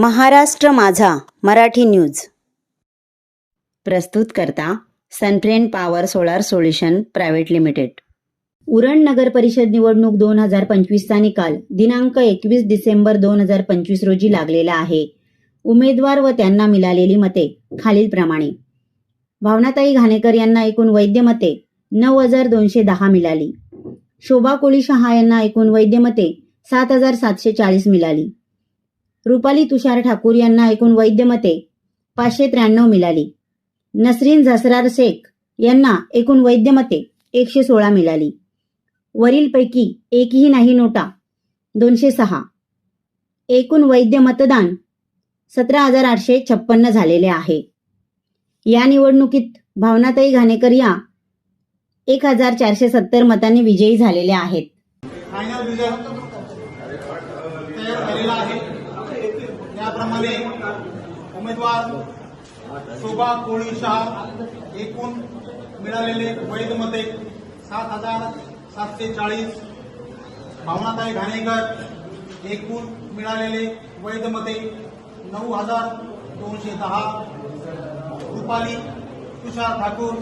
महाराष्ट्र माझा मराठी न्यूज. प्रस्तुत करता Sunfriend power solar solution private limited. Uran नगर परिषद निवडणूक दोन हजार पंचवीसचा निकाल दिनांक एकवीस डिसेंबर दोन हजार पंचवीस रोजी लागलेला आहे. उमेदवार व त्यांना मिळालेली मते खालीलप्रमाणे. भावनाताई घाणेकर यांना एकूण वैद्य मते नऊ हजार दोनशे दहा मिळाली. शोभा कोळी शहा यांना एकूण वैद्य मते सात हजार सातशे चाळीस मिळाली. रुपाली तुषार ठाकूर यांना एकूण वैद्यमते पाचशे त्र्याण्णव मिळाली. नसरीन झसरार शेख यांना एकूण वैद्यमते एकशे सोळा मिळाली. वरीलपैकी एकही नाही नोटा दोनशे सहा. एकूण वैद्य मतदान सतरा हजार आठशे छप्पन्न झालेले आहे. या निवडणुकीत भावनाताई घाणेकर या एक हजार चारशे सत्तर मतांनी विजयी झालेल्या आहेत फायनल रिझल्ट तयार झालेला आहे त्याप्रमाणे उमेदवार शोभा कोळी शहा एकूण मिळालेले वैध मते सात हजार सातशे चाळीस. भावनाताई घाणेकर एकूण मिळालेले वैध मते नऊ हजार दोनशे दहा. रुपाली तुषार ठाकूर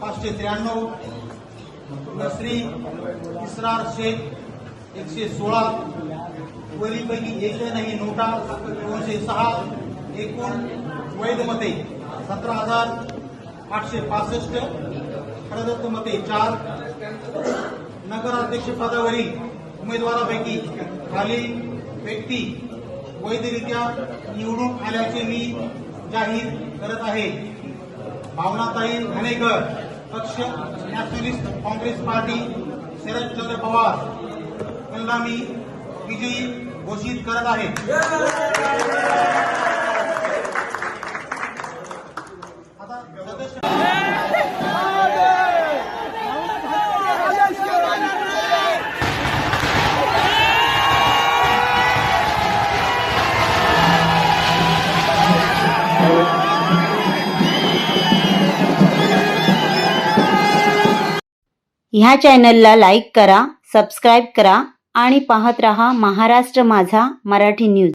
पाचशे त्र्याण्णव. नसरी इस्रार शेख एकशे सोळा वरीपैकी एकही नाही नोटा दोनशे सहा एकूण वैध मते सतरा हजार आठशे पासष्ट प्रदत्त मते चार. नगराध्यक्षपदावरील उमेदवारापैकी खाली व्यक्ती वैधरित्या निवडून आल्याचे मी जाहीर करत आहे. भावनाताई घाणेकर पक्ष Nationalist Congress Party Sharadchandra Pawar. यांना मी विजयी घोषित सदस्य ह्या चॅनलला लाईक करा सबस्क्राईब करा आणि पाहत रहा महाराष्ट्र माझा मराठी न्यूज.